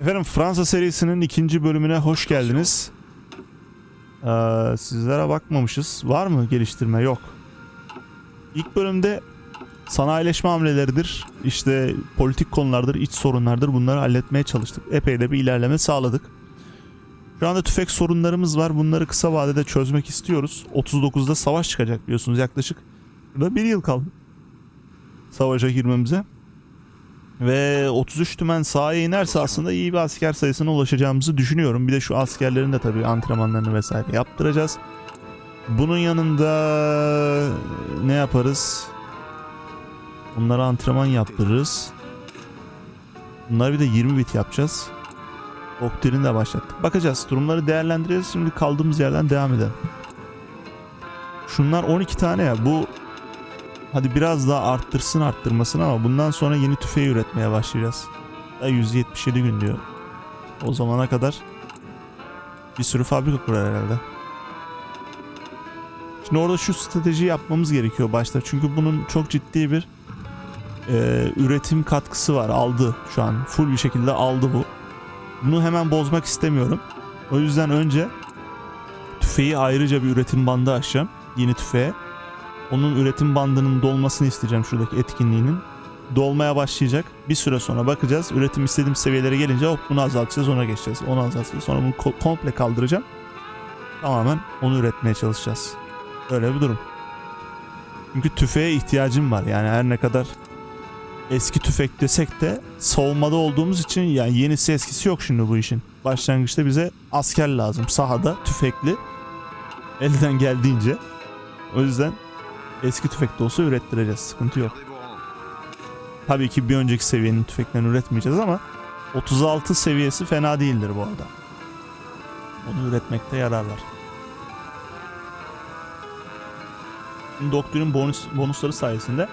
Efendim Fransa serisinin ikinci bölümüne hoş geldiniz. Ee, sizlere bakmamışız. Var mı geliştirme? Yok. İlk bölümde sanayileşme hamleleridir. İşte politik konulardır, iç sorunlardır. Bunları halletmeye çalıştık. Epey de bir ilerleme sağladık. Şu anda tüfek sorunlarımız var. Bunları kısa vadede çözmek istiyoruz. 39'da savaş çıkacak biliyorsunuz yaklaşık. Bir yıl kaldı. Savaşa girmemize. Ve 33 tümen sahaya inerse aslında iyi bir asker sayısına ulaşacağımızı düşünüyorum. Bir de şu askerlerin de tabii antrenmanlarını vesaire yaptıracağız. Bunun yanında ne yaparız? Bunlara antrenman yaptırırız. Bunları bir de 20 bit yapacağız. Doktrini de başlattık. Bakacağız. Durumları değerlendireceğiz. Şimdi kaldığımız yerden devam edelim. Şunlar 12 tane ya. Bu Hadi biraz daha arttırsın arttırmasın ama bundan sonra yeni tüfeği üretmeye başlayacağız. Da 177 gün diyor. O zamana kadar bir sürü fabrika kurar herhalde. Şimdi orada şu strateji yapmamız gerekiyor başta. Çünkü bunun çok ciddi bir e, üretim katkısı var. Aldı şu an. Full bir şekilde aldı bu. Bunu hemen bozmak istemiyorum. O yüzden önce tüfeği ayrıca bir üretim bandı açacağım. Yeni tüfeğe. Onun üretim bandının dolmasını isteyeceğim şuradaki etkinliğinin. Dolmaya başlayacak. Bir süre sonra bakacağız. Üretim istediğim seviyelere gelince hop bunu azaltacağız ona geçeceğiz. Onu azaltacağız. Sonra bunu ko- komple kaldıracağım. Tamamen onu üretmeye çalışacağız. Öyle bir durum. Çünkü tüfeğe ihtiyacım var. Yani her ne kadar eski tüfek desek de savunmada olduğumuz için yani yenisi eskisi yok şimdi bu işin. Başlangıçta bize asker lazım. Sahada tüfekli. Elden geldiğince. O yüzden eski tüfek de olsa ürettireceğiz. Sıkıntı yok. Tabii ki bir önceki seviyenin tüfeklerini üretmeyeceğiz ama 36 seviyesi fena değildir bu arada. Onu üretmekte yarar var. Şimdi Doktor'un bonus, bonusları sayesinde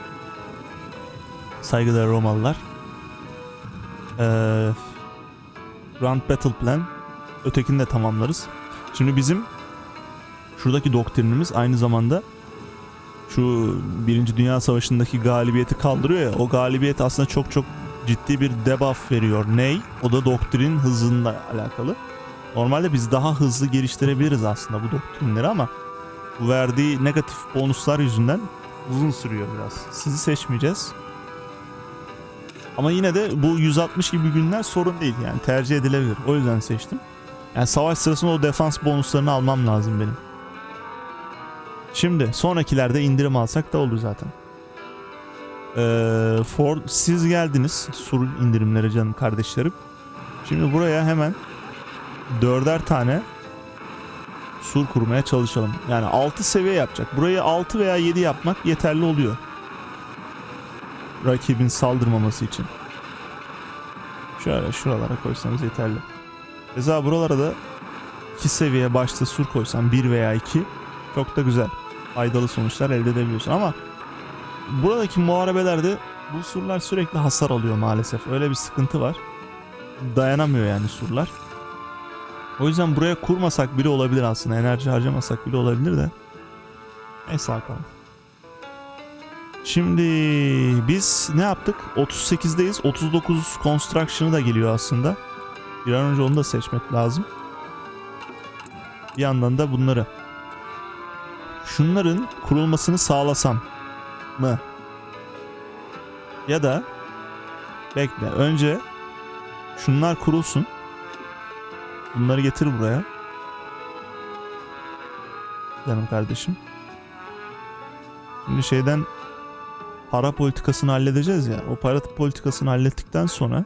saygıdeğer Romalılar ee, Grand Battle Plan ötekini de tamamlarız. Şimdi bizim şuradaki doktrinimiz aynı zamanda şu Birinci Dünya Savaşı'ndaki galibiyeti kaldırıyor ya o galibiyet aslında çok çok ciddi bir debuff veriyor. Ney? O da doktrin hızıyla alakalı. Normalde biz daha hızlı geliştirebiliriz aslında bu doktrinleri ama bu verdiği negatif bonuslar yüzünden uzun sürüyor biraz. Sizi seçmeyeceğiz. Ama yine de bu 160 gibi günler sorun değil yani tercih edilebilir. O yüzden seçtim. Yani savaş sırasında o defans bonuslarını almam lazım benim. Şimdi sonrakilerde indirim alsak da olur zaten. Ee, Ford siz geldiniz sur indirimleri canım kardeşlerim. Şimdi buraya hemen dörder tane sur kurmaya çalışalım. Yani 6 seviye yapacak. Burayı 6 veya 7 yapmak yeterli oluyor. Rakibin saldırmaması için. Şöyle şuralara koysanız yeterli. Mesela buralara da 2 seviye başta sur koysan 1 veya 2 çok da güzel. Faydalı sonuçlar elde edebiliyorsun ama buradaki muharebelerde bu surlar sürekli hasar alıyor maalesef. Öyle bir sıkıntı var. Dayanamıyor yani surlar. O yüzden buraya kurmasak bile olabilir aslında. Enerji harcamasak bile olabilir de. Neyse bakalım. Şimdi biz ne yaptık? 38'deyiz. 39 construction'ı da geliyor aslında. Bir an önce onu da seçmek lazım. Bir yandan da bunları. Şunların kurulmasını sağlasam mı? Ya da bekle önce şunlar kurulsun. Bunları getir buraya. Canım kardeşim. Şimdi şeyden para politikasını halledeceğiz ya. O para politikasını hallettikten sonra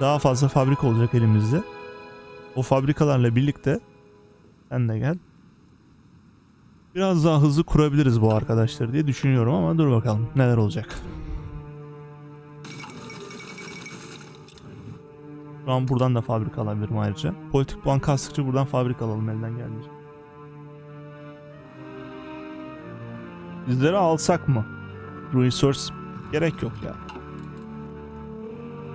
daha fazla fabrika olacak elimizde. O fabrikalarla birlikte sen de gel. Biraz daha hızlı kurabiliriz bu arkadaşları diye düşünüyorum ama dur bakalım neler olacak. Şu an buradan da fabrika alabilirim ayrıca. Politik puan kastıkça buradan fabrika alalım elden geldiğince. Bizleri alsak mı? Resource gerek yok ya.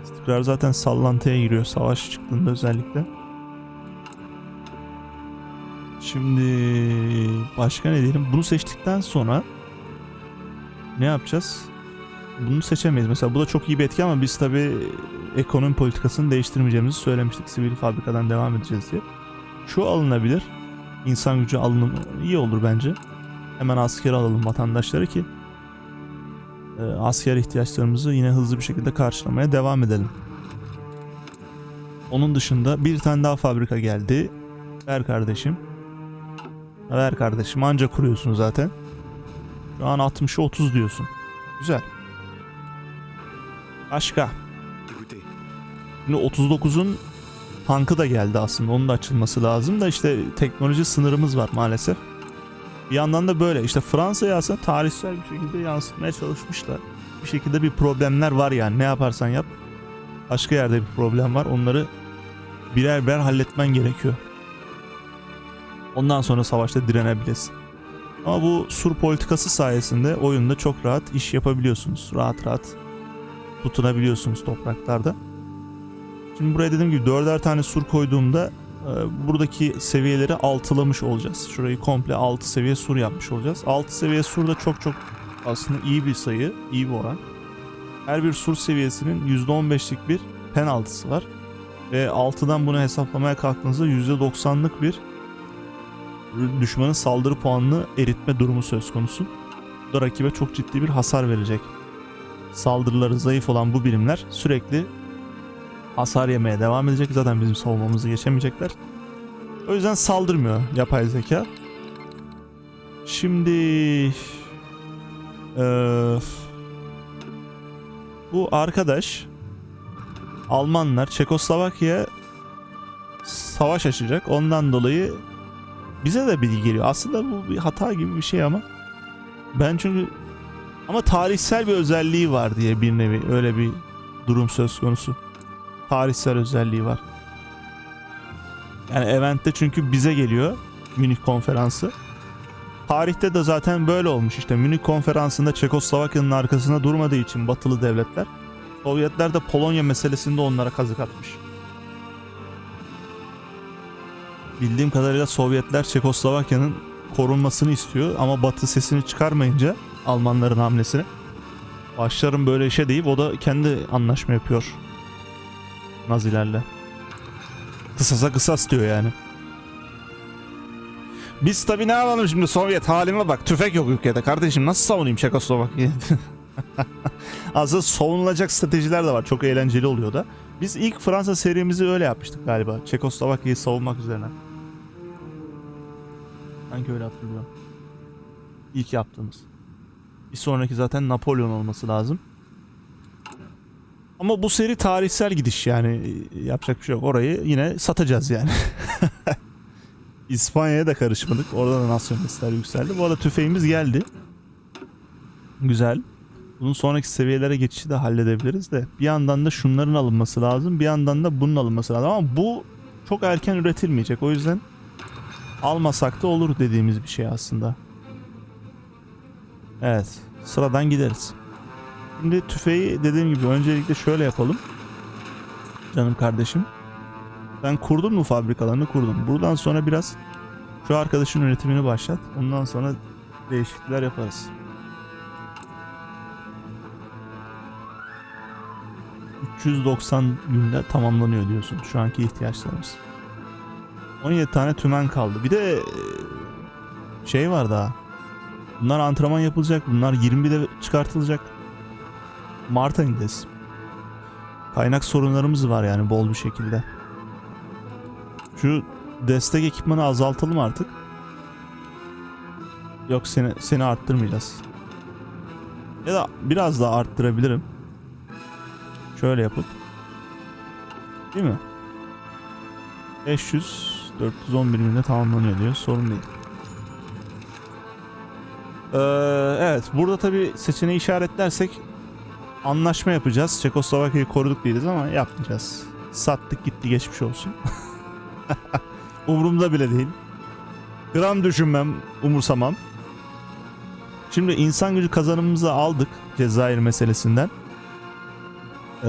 İstikrar zaten sallantıya giriyor savaş çıktığında özellikle. Şimdi başka ne diyelim? Bunu seçtikten sonra ne yapacağız? bunu seçemeyiz. Mesela bu da çok iyi bir etki ama biz tabii ekonomi politikasını değiştirmeyeceğimizi söylemiştik. Sivil fabrikadan devam edeceğiz diye. Şu alınabilir. İnsan gücü alınım iyi olur bence. Hemen askeri alalım vatandaşları ki e, asker ihtiyaçlarımızı yine hızlı bir şekilde karşılamaya devam edelim. Onun dışında bir tane daha fabrika geldi. Ver kardeşim. Ver kardeşim anca kuruyorsun zaten. Şu an 60'a 30 diyorsun. Güzel. Başka. Şimdi 39'un tankı da geldi aslında. Onun da açılması lazım da işte teknoloji sınırımız var maalesef. Bir yandan da böyle işte Fransa'ya aslında tarihsel bir şekilde yansıtmaya çalışmışlar. Bir şekilde bir problemler var yani ne yaparsan yap. Başka yerde bir problem var. Onları birer birer halletmen gerekiyor. Ondan sonra savaşta direnebilesin. Ama bu sur politikası sayesinde oyunda çok rahat iş yapabiliyorsunuz. Rahat rahat tutunabiliyorsunuz topraklarda. Şimdi buraya dediğim gibi dörder tane sur koyduğumda e, buradaki seviyeleri altılamış olacağız. Şurayı komple 6 seviye sur yapmış olacağız. 6 seviye sur da çok çok aslında iyi bir sayı, iyi bir oran. Her bir sur seviyesinin %15'lik bir penaltısı var. Ve 6'dan bunu hesaplamaya kalktığınızda %90'lık bir düşmanın saldırı puanını eritme durumu söz konusu. Bu da rakibe çok ciddi bir hasar verecek. Saldırıları zayıf olan bu birimler sürekli hasar yemeye devam edecek. Zaten bizim savunmamızı geçemeyecekler. O yüzden saldırmıyor yapay zeka. Şimdi eee, bu arkadaş Almanlar Çekoslovakya savaş açacak. Ondan dolayı bize de bilgi geliyor. Aslında bu bir hata gibi bir şey ama ben çünkü ama tarihsel bir özelliği var diye bir nevi öyle bir durum söz konusu. Tarihsel özelliği var. Yani eventte çünkü bize geliyor Münih konferansı. Tarihte de zaten böyle olmuş işte Münih konferansında Çekoslovakya'nın arkasında durmadığı için batılı devletler Sovyetler de Polonya meselesinde onlara kazık atmış. Bildiğim kadarıyla Sovyetler Çekoslovakya'nın korunmasını istiyor ama Batı sesini çıkarmayınca Almanların hamlesine başlarım böyle işe deyip o da kendi anlaşma yapıyor Nazilerle. Kısasa kısas diyor yani. Biz tabi ne yapalım şimdi Sovyet halime bak tüfek yok ülkede kardeşim nasıl savunayım Çekoslovakya'yı? Aslında savunulacak stratejiler de var çok eğlenceli oluyor da. Biz ilk Fransa serimizi öyle yapmıştık galiba Çekoslovakya'yı savunmak üzerine. Sanki öyle hatırlıyorum. İlk yaptığımız. Bir sonraki zaten Napolyon olması lazım. Ama bu seri tarihsel gidiş yani yapacak bir şey yok. Orayı yine satacağız yani. İspanya'ya da karışmadık. Orada da nasyonalistler yükseldi. Bu arada tüfeğimiz geldi. Güzel. Bunun sonraki seviyelere geçişi de halledebiliriz de. Bir yandan da şunların alınması lazım. Bir yandan da bunun alınması lazım. Ama bu çok erken üretilmeyecek. O yüzden almasak da olur dediğimiz bir şey aslında. Evet. Sıradan gideriz. Şimdi tüfeği dediğim gibi öncelikle şöyle yapalım. Canım kardeşim. Ben kurdum mu fabrikalarını kurdum. Buradan sonra biraz şu arkadaşın üretimini başlat. Ondan sonra değişiklikler yaparız. 390 günde tamamlanıyor diyorsun şu anki ihtiyaçlarımız. 17 tane tümen kaldı. Bir de e, şey var daha. Bunlar antrenman yapılacak. Bunlar 20'de çıkartılacak. Mart ayındayız. Kaynak sorunlarımız var yani bol bir şekilde. Şu destek ekipmanı azaltalım artık. Yok seni seni arttırmayacağız. Ya da biraz daha arttırabilirim. Şöyle yapıp. Değil mi? 500 411 binde tamamlanıyor diyor. Sorun değil. Ee, evet burada tabi seçeneği işaretlersek anlaşma yapacağız. Çekoslovakya'yı koruduk değiliz ama yapmayacağız. Sattık gitti geçmiş olsun. Umurumda bile değil. Gram düşünmem, umursamam. Şimdi insan gücü kazanımımızı aldık Cezayir meselesinden. Ee,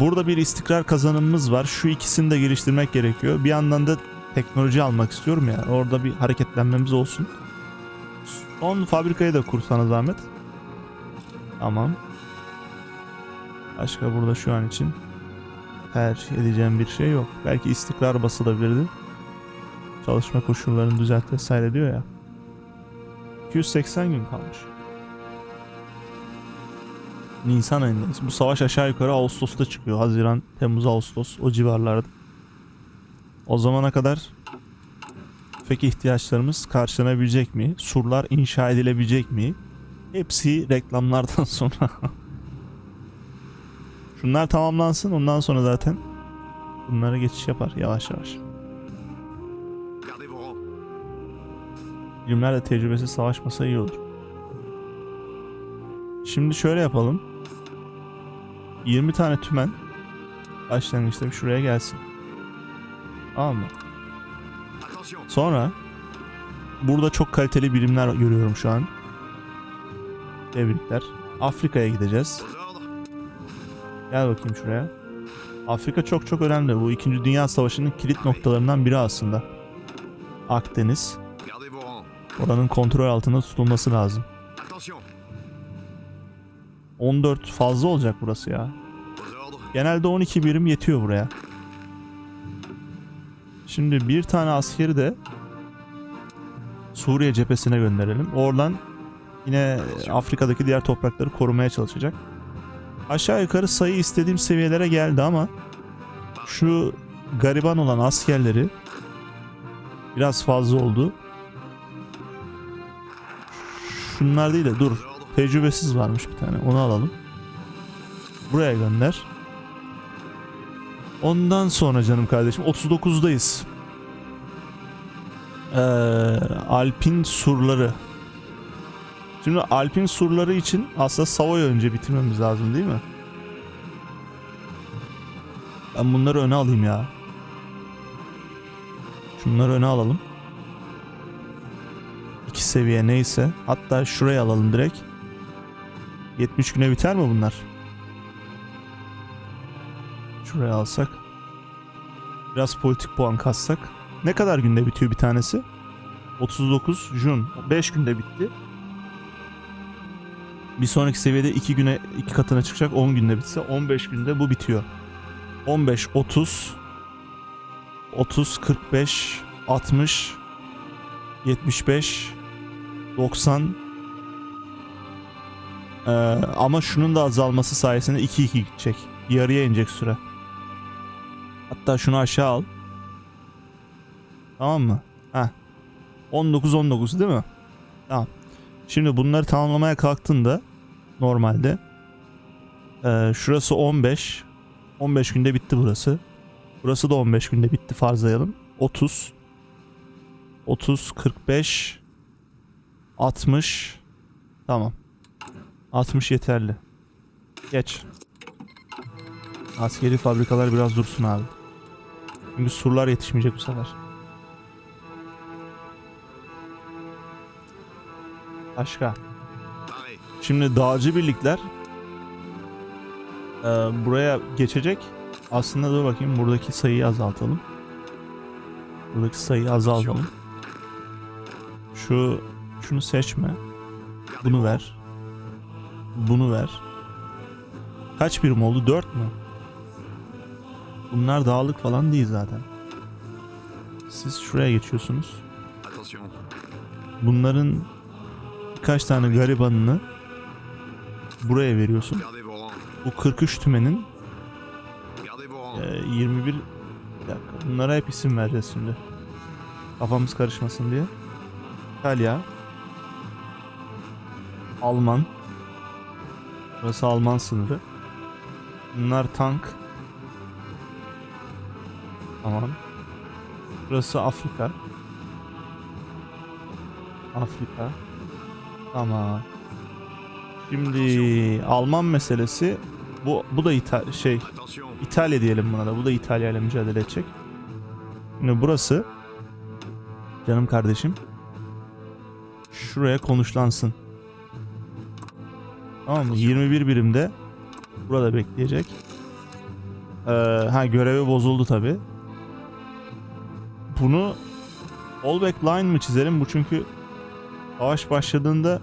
burada bir istikrar kazanımımız var. Şu ikisini de geliştirmek gerekiyor. Bir yandan da teknoloji almak istiyorum ya. Orada bir hareketlenmemiz olsun. Son fabrikayı da kursana zahmet. Tamam. Başka burada şu an için tercih edeceğim bir şey yok. Belki istikrar basılabilirdi. Çalışma koşullarını düzelt vesaire diyor ya. 280 gün kalmış. Nisan ayındayız. Bu savaş aşağı yukarı Ağustos'ta çıkıyor. Haziran, Temmuz, Ağustos o civarlarda. O zamana kadar tüfek ihtiyaçlarımız karşılanabilecek mi? Surlar inşa edilebilecek mi? Hepsi reklamlardan sonra. Şunlar tamamlansın ondan sonra zaten bunlara geçiş yapar yavaş yavaş. Bilimlerle tecrübesiz savaşmasa iyi olur. Şimdi şöyle yapalım. 20 tane tümen başlangıçta bir şuraya gelsin. Attention. Sonra burada çok kaliteli birimler görüyorum şu an. Tebrikler. Afrika'ya gideceğiz. Gel bakayım şuraya. Afrika çok çok önemli. Bu 2. Dünya Savaşı'nın kilit noktalarından biri aslında. Akdeniz. Oranın kontrol altında tutulması lazım. Attention. 14 fazla olacak burası ya. Genelde 12 birim yetiyor buraya. Şimdi bir tane askeri de Suriye cephesine gönderelim. Oradan yine Afrika'daki diğer toprakları korumaya çalışacak. Aşağı yukarı sayı istediğim seviyelere geldi ama şu gariban olan askerleri biraz fazla oldu. Şunlar değil de dur. Tecrübesiz varmış bir tane. Onu alalım. Buraya gönder. Ondan sonra canım kardeşim 39'dayız. Ee, Alpin surları. Şimdi Alpin surları için aslında Savoy'u önce bitirmemiz lazım değil mi? Ben bunları öne alayım ya. Şunları öne alalım. İki seviye neyse. Hatta şuraya alalım direkt. 70 güne biter mi bunlar? Şuraya alsak. Biraz politik puan kassak. Ne kadar günde bitiyor bir tanesi? 39 Jun. 5 günde bitti. Bir sonraki seviyede 2 güne 2 katına çıkacak 10 günde bitse 15 günde bu bitiyor. 15 30 30 45 60 75 90 ee, ama şunun da azalması sayesinde 2-2 gidecek. Yarıya inecek süre. Hatta şunu aşağı al. Tamam mı? Heh. 19-19 değil mi? Tamam. Şimdi bunları tamamlamaya kalktığında normalde ee, şurası 15 15 günde bitti burası. Burası da 15 günde bitti farzlayalım. 30 30 45 60 Tamam. 60 yeterli. Geç. Askeri fabrikalar biraz dursun abi. Çünkü surlar yetişmeyecek bu sefer. Başka. Şimdi dağcı birlikler e, buraya geçecek. Aslında dur bakayım buradaki sayıyı azaltalım. Buradaki sayıyı azaltalım. Şu şunu seçme. Bunu ver. Bunu ver. Kaç birim oldu? 4 mü? Bunlar dağlık falan değil zaten. Siz şuraya geçiyorsunuz. Bunların birkaç tane garibanını buraya veriyorsun. Bu 43 tümenin e, 21 bir dakika. Bunlara hep isim vereceğiz şimdi. Kafamız karışmasın diye. İtalya. Alman. Burası Alman sınırı. Bunlar tank. Tamam. Burası Afrika. Afrika. Tamam. Şimdi Alman meselesi bu bu da İta- şey. İtalya diyelim buna da. Bu da İtalya ile mücadele edecek. Şimdi burası canım kardeşim şuraya konuşlansın. Tamam mı? 21 birimde burada bekleyecek. Ee, ha görevi bozuldu tabi. Bunu fallback line mı çizelim? Bu çünkü savaş başladığında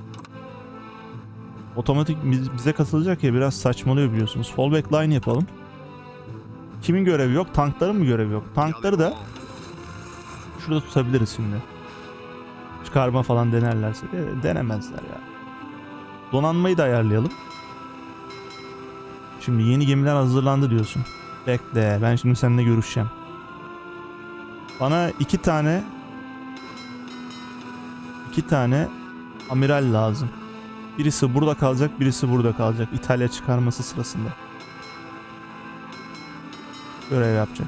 otomatik biz- bize katılacak ya biraz saçmalıyor biliyorsunuz. Fallback line yapalım. Kimin görevi yok? Tankların mı görevi yok? Tankları da şurada tutabiliriz şimdi. Çıkarma falan denerlerse de denemezler ya. Donanmayı da ayarlayalım. Şimdi yeni gemiler hazırlandı diyorsun. Bekle ben şimdi seninle görüşeceğim. Bana iki tane iki tane amiral lazım. Birisi burada kalacak, birisi burada kalacak. İtalya çıkarması sırasında. Görev yapacak.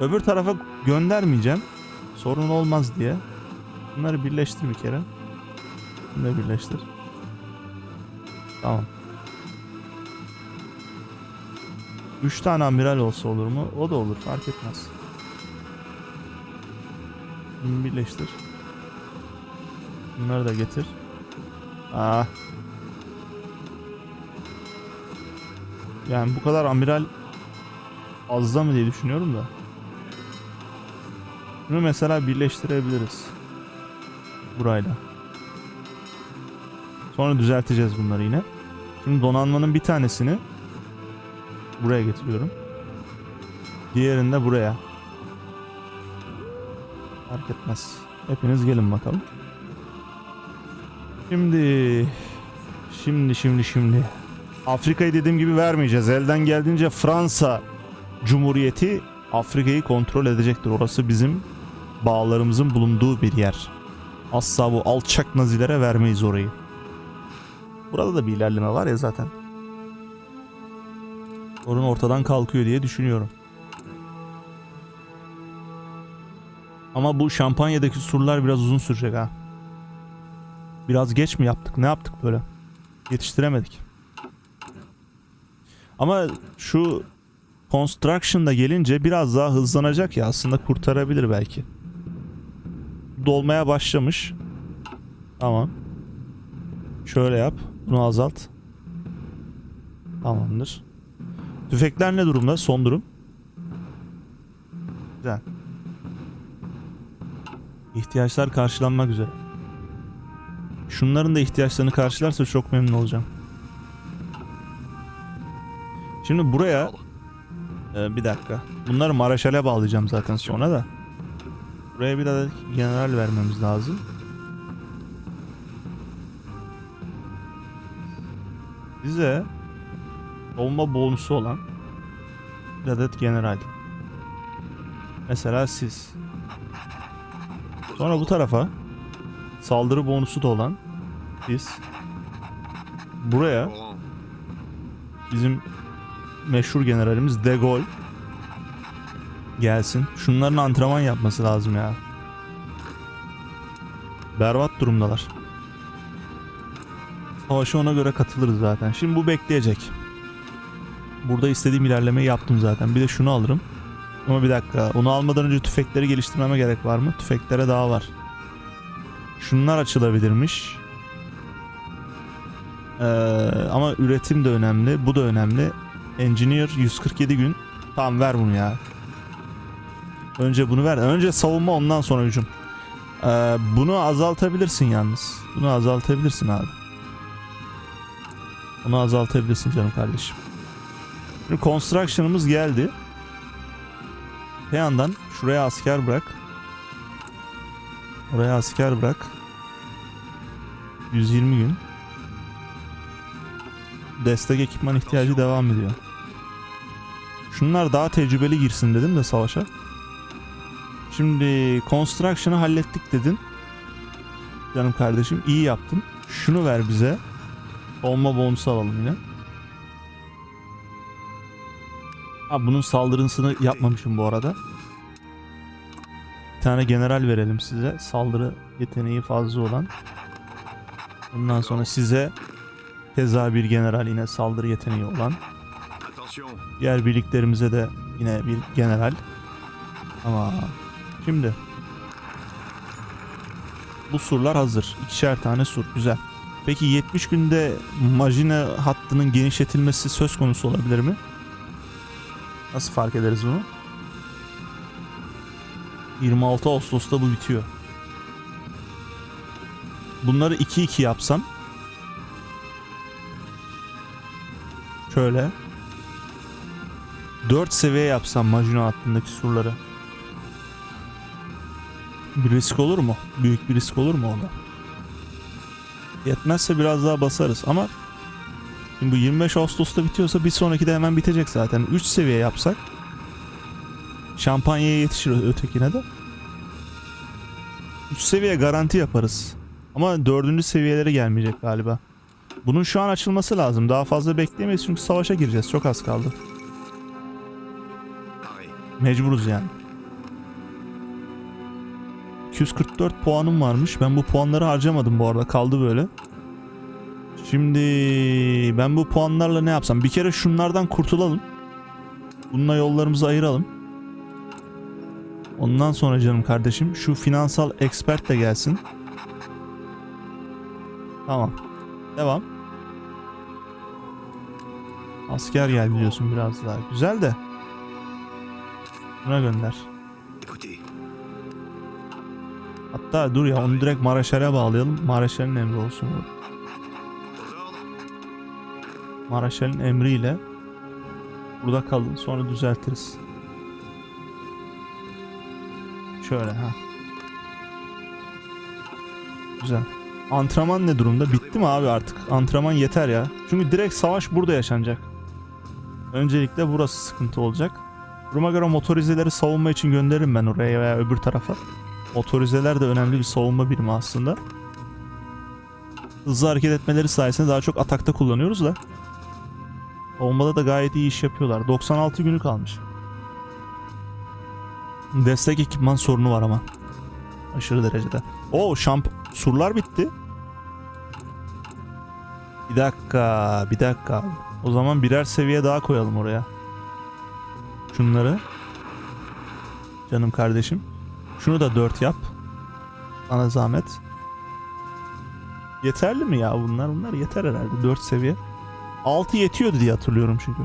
Öbür tarafa göndermeyeceğim. Sorun olmaz diye. Bunları birleştir bir kere. Bunları birleştir. Tamam. Üç tane amiral olsa olur mu? O da olur fark etmez. Birleştir. Bunları da getir. Aa. Yani bu kadar amiral fazla mı diye düşünüyorum da. Bunu mesela birleştirebiliriz. Burayla. Sonra düzelteceğiz bunları yine. Şimdi donanmanın bir tanesini buraya getiriyorum. Diğerini de buraya. Fark etmez. Hepiniz gelin bakalım. Şimdi şimdi şimdi şimdi Afrika'yı dediğim gibi vermeyeceğiz. Elden geldiğince Fransa Cumhuriyeti Afrika'yı kontrol edecektir. Orası bizim bağlarımızın bulunduğu bir yer. Asla bu alçak nazilere vermeyiz orayı. Burada da bir ilerleme var ya zaten. Sorun ortadan kalkıyor diye düşünüyorum. Ama bu şampanyadaki surlar biraz uzun sürecek ha. Biraz geç mi yaptık? Ne yaptık böyle? Yetiştiremedik. Ama şu Construction'da gelince biraz daha hızlanacak ya aslında kurtarabilir belki. Dolmaya başlamış. Tamam. Şöyle yap. Bunu azalt. Tamamdır. Tüfekler ne durumda? Son durum. Güzel. İhtiyaçlar karşılanmak üzere. Şunların da ihtiyaçlarını karşılarsa çok memnun olacağım. Şimdi buraya Ee, bir dakika. Bunları Maraşal'e bağlayacağım zaten sonra da. Buraya bir adet general vermemiz lazım. Bize savunma bonusu olan bir adet general. Mesela siz. Sonra bu tarafa saldırı bonusu da olan siz. Buraya bizim meşhur generalimiz De Gaulle gelsin. Şunların antrenman yapması lazım ya. Berbat durumdalar. Savaşa ona göre katılırız zaten. Şimdi bu bekleyecek. Burada istediğim ilerlemeyi yaptım zaten. Bir de şunu alırım. Ama bir dakika. Onu almadan önce tüfekleri geliştirmeme gerek var mı? Tüfeklere daha var. Şunlar açılabilirmiş. Ee, ama üretim de önemli. Bu da önemli. Engineer 147 gün. Tamam ver bunu ya. Önce bunu ver. Önce savunma ondan sonra hücum. Ee, bunu azaltabilirsin yalnız. Bunu azaltabilirsin abi. Bunu azaltabilirsin canım kardeşim. Şimdi construction'ımız geldi. Bir yandan şuraya asker bırak. Oraya asker bırak. 120 gün. Destek ekipman ihtiyacı devam ediyor. Şunlar daha tecrübeli girsin dedim de savaşa. Şimdi construction'ı hallettik dedin. Canım kardeşim iyi yaptın. Şunu ver bize. Olma bonusu alalım yine. Ha bunun saldırısını yapmamışım bu arada. Bir tane general verelim size. Saldırı yeteneği fazla olan. Bundan sonra size keza bir general yine saldırı yeteneği olan. Diğer birliklerimize de yine bir general. Ama şimdi bu surlar hazır. İkişer tane sur. Güzel. Peki 70 günde Majine hattının genişletilmesi söz konusu olabilir mi? Nasıl fark ederiz bunu? 26 Ağustos'ta bu bitiyor. Bunları 2-2 yapsam Şöyle. 4 seviye yapsam Majuna hattındaki surları. Bir risk olur mu? Büyük bir risk olur mu orada? Yetmezse biraz daha basarız ama şimdi bu 25 Ağustos'ta bitiyorsa bir sonraki de hemen bitecek zaten. 3 seviye yapsak şampanyaya yetişir ötekine de. 3 seviye garanti yaparız. Ama 4. seviyelere gelmeyecek galiba. Bunun şu an açılması lazım. Daha fazla bekleyemeyiz çünkü savaşa gireceğiz. Çok az kaldı. Mecburuz yani. 244 puanım varmış. Ben bu puanları harcamadım bu arada. Kaldı böyle. Şimdi ben bu puanlarla ne yapsam? Bir kere şunlardan kurtulalım. Bununla yollarımızı ayıralım. Ondan sonra canım kardeşim şu finansal expert de gelsin. Tamam. Devam. Asker gel biliyorsun biraz daha. Güzel de. Buna gönder. Hatta dur ya onu direkt Maraşer'e bağlayalım. Maraşer'in emri olsun bu. Maraşer'in emriyle burada kalın. Sonra düzeltiriz. Şöyle ha. Güzel. Antrenman ne durumda? Bitti mi abi artık? Antrenman yeter ya. Çünkü direkt savaş burada yaşanacak. Öncelikle burası sıkıntı olacak. Duruma göre motorizeleri savunma için gönderirim ben oraya veya öbür tarafa. Motorizeler de önemli bir savunma birimi aslında. Hızlı hareket etmeleri sayesinde daha çok atakta kullanıyoruz da. Savunmada da gayet iyi iş yapıyorlar. 96 günü kalmış. Destek ekipman sorunu var ama. Aşırı derecede. Oo şamp surlar bitti. Bir dakika, bir dakika. O zaman birer seviye daha koyalım oraya. Şunları. Canım kardeşim. Şunu da 4 yap. Sana zahmet. Yeterli mi ya bunlar? Bunlar yeter herhalde 4 seviye. 6 yetiyordu diye hatırlıyorum çünkü.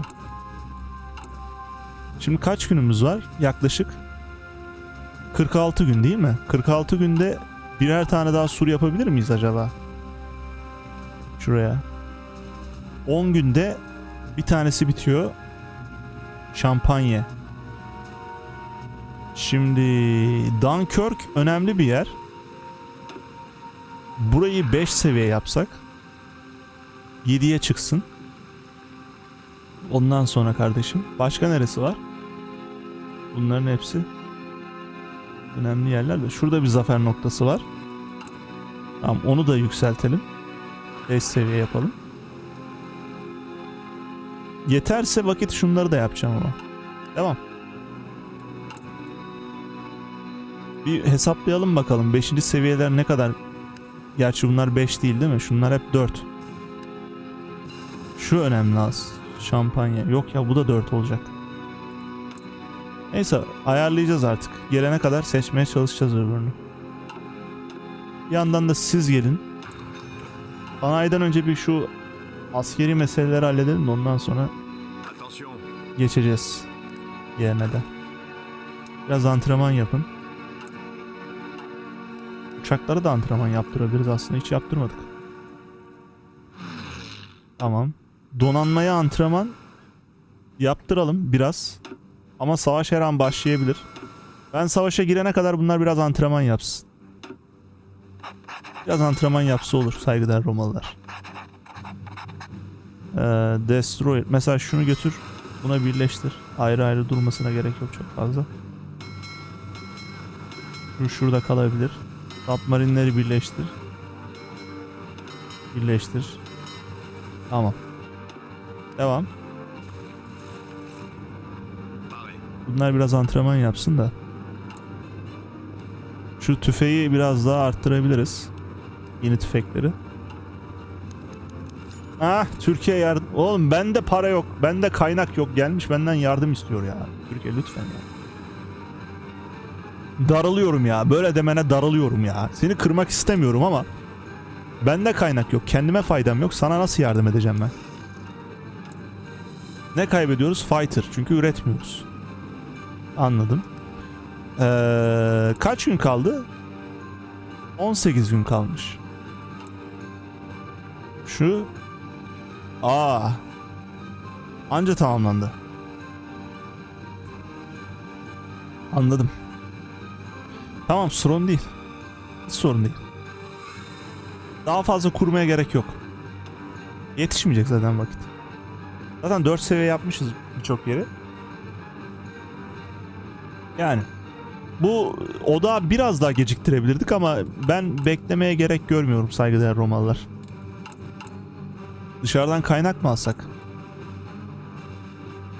Şimdi kaç günümüz var? Yaklaşık 46 gün değil mi? 46 günde birer tane daha sur yapabilir miyiz acaba? Şuraya. 10 günde bir tanesi bitiyor. Şampanya. Şimdi Dunkirk önemli bir yer. Burayı 5 seviye yapsak 7'ye çıksın. Ondan sonra kardeşim başka neresi var? Bunların hepsi önemli yerler de şurada bir zafer noktası var. Tamam onu da yükseltelim. 5 seviye yapalım. Yeterse vakit şunları da yapacağım ama. Devam. Bir hesaplayalım bakalım 5. seviyeler ne kadar Gerçi bunlar 5 değil değil mi? Şunlar hep 4. Şu önemli az. Şampanya. Yok ya bu da 4 olacak. Neyse ayarlayacağız artık. Gelene kadar seçmeye çalışacağız öbürünü. Bir yandan da siz gelin. Sanayiden önce bir şu askeri meseleleri halledelim de ondan sonra geçeceğiz yerine de. Biraz antrenman yapın. Uçaklara da antrenman yaptırabiliriz aslında hiç yaptırmadık. Tamam. Donanmaya antrenman yaptıralım biraz. Ama savaş her an başlayabilir. Ben savaşa girene kadar bunlar biraz antrenman yapsın. Biraz antrenman yapsa olur saygıdeğer Romalılar. Ee, destroy. Mesela şunu götür. Buna birleştir. Ayrı ayrı durmasına gerek yok çok fazla. Şu şurada kalabilir. Submarinleri birleştir. Birleştir. Tamam. Devam. Bunlar biraz antrenman yapsın da. Şu tüfeği biraz daha arttırabiliriz. Yeni tüfekleri. Ah Türkiye yardım. Oğlum bende para yok. Bende kaynak yok. Gelmiş benden yardım istiyor ya. Türkiye lütfen ya. Daralıyorum ya. Böyle demene daralıyorum ya. Seni kırmak istemiyorum ama bende kaynak yok. Kendime faydam yok. Sana nasıl yardım edeceğim ben? Ne kaybediyoruz? Fighter. Çünkü üretmiyoruz. Anladım. Ee, kaç gün kaldı? 18 gün kalmış. Şu Aa. Anca tamamlandı. Anladım. Tamam sorun değil. Hiç sorun değil. Daha fazla kurmaya gerek yok. Yetişmeyecek zaten vakit. Zaten 4 seviye yapmışız birçok yeri. Yani bu oda biraz daha geciktirebilirdik ama ben beklemeye gerek görmüyorum saygıdeğer Romalılar. Dışarıdan kaynak mı alsak?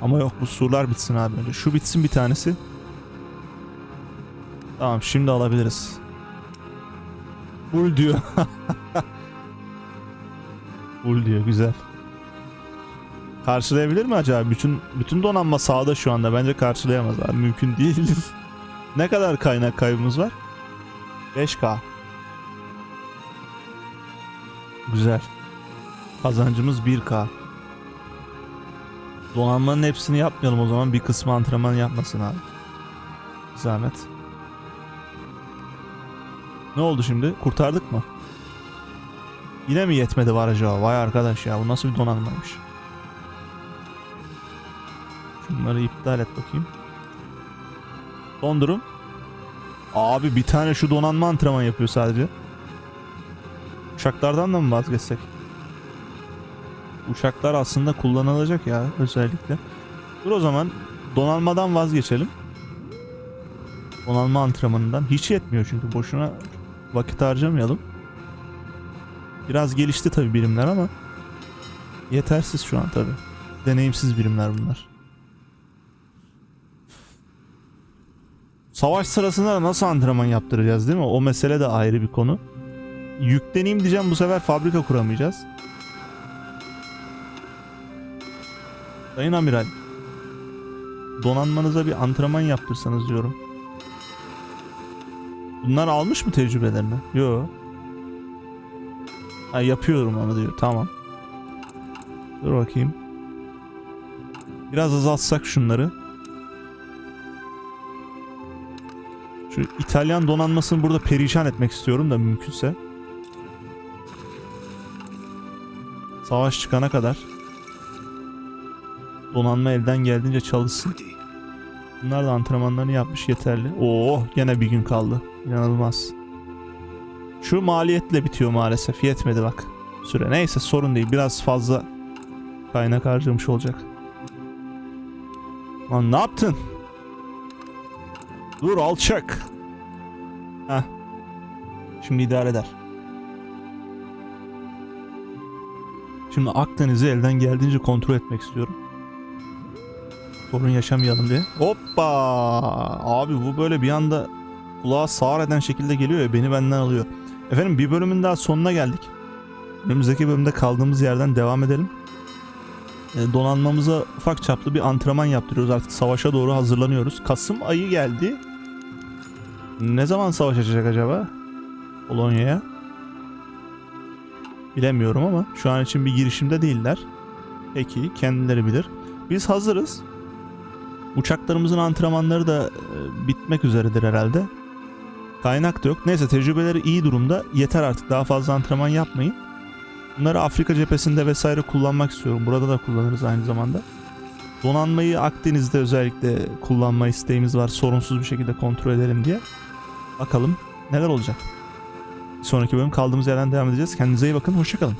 Ama yok bu surlar bitsin abi önce. Şu bitsin bir tanesi. Tamam şimdi alabiliriz. Full diyor. Full diyor güzel. Karşılayabilir mi acaba? Bütün bütün donanma sağda şu anda. Bence karşılayamaz abi. Mümkün değil. ne kadar kaynak kaybımız var? 5K. Güzel. Kazancımız 1K. Donanmanın hepsini yapmayalım o zaman. Bir kısmı antrenman yapmasın abi. Zahmet. Ne oldu şimdi? Kurtardık mı? Yine mi yetmedi var acaba? Vay arkadaş ya bu nasıl bir donanmaymış. Şunları iptal et bakayım. Son durum. Abi bir tane şu donanma antrenman yapıyor sadece. Uçaklardan da mı vazgeçsek? Uçaklar aslında kullanılacak ya özellikle. Dur o zaman donanmadan vazgeçelim. Donanma antrenmanından. Hiç yetmiyor çünkü boşuna vakit harcamayalım. Biraz gelişti tabi birimler ama yetersiz şu an tabi. Deneyimsiz birimler bunlar. Savaş sırasında nasıl antrenman yaptıracağız değil mi? O mesele de ayrı bir konu. Yükleneyim diyeceğim bu sefer fabrika kuramayacağız. Sayın Amiral. Donanmanıza bir antrenman yaptırsanız diyorum. Bunlar almış mı tecrübelerini? Yo. Ha yapıyorum ama diyor. Tamam. Dur bakayım. Biraz azaltsak şunları. Şu İtalyan donanmasını burada perişan etmek istiyorum da mümkünse. Savaş çıkana kadar. Donanma elden geldiğince çalışsın. Bunlar da antrenmanlarını yapmış yeterli. Oo gene bir gün kaldı. İnanılmaz. Şu maliyetle bitiyor maalesef. Yetmedi bak. Süre. Neyse sorun değil. Biraz fazla kaynak harcamış olacak. Lan ne yaptın? Dur alçak. Heh. Şimdi idare eder. Şimdi Akdeniz'i elden geldiğince kontrol etmek istiyorum. Sorun yaşamayalım diye. Hoppa! Abi bu böyle bir anda kulağa sağır eden şekilde geliyor ya beni benden alıyor. Efendim bir bölümün daha sonuna geldik. Önümüzdeki bölümde kaldığımız yerden devam edelim. E, donanmamıza ufak çaplı bir antrenman yaptırıyoruz artık savaşa doğru hazırlanıyoruz. Kasım ayı geldi. Ne zaman savaş açacak acaba? Polonya'ya. Bilemiyorum ama şu an için bir girişimde değiller. Peki kendileri bilir. Biz hazırız. Uçaklarımızın antrenmanları da e, bitmek üzeredir herhalde. Kaynak da yok. Neyse tecrübeleri iyi durumda. Yeter artık daha fazla antrenman yapmayın. Bunları Afrika cephesinde vesaire kullanmak istiyorum. Burada da kullanırız aynı zamanda. Donanmayı Akdeniz'de özellikle kullanma isteğimiz var. Sorunsuz bir şekilde kontrol edelim diye. Bakalım neler olacak. Sonraki bölüm kaldığımız yerden devam edeceğiz. Kendinize iyi bakın. Hoşçakalın.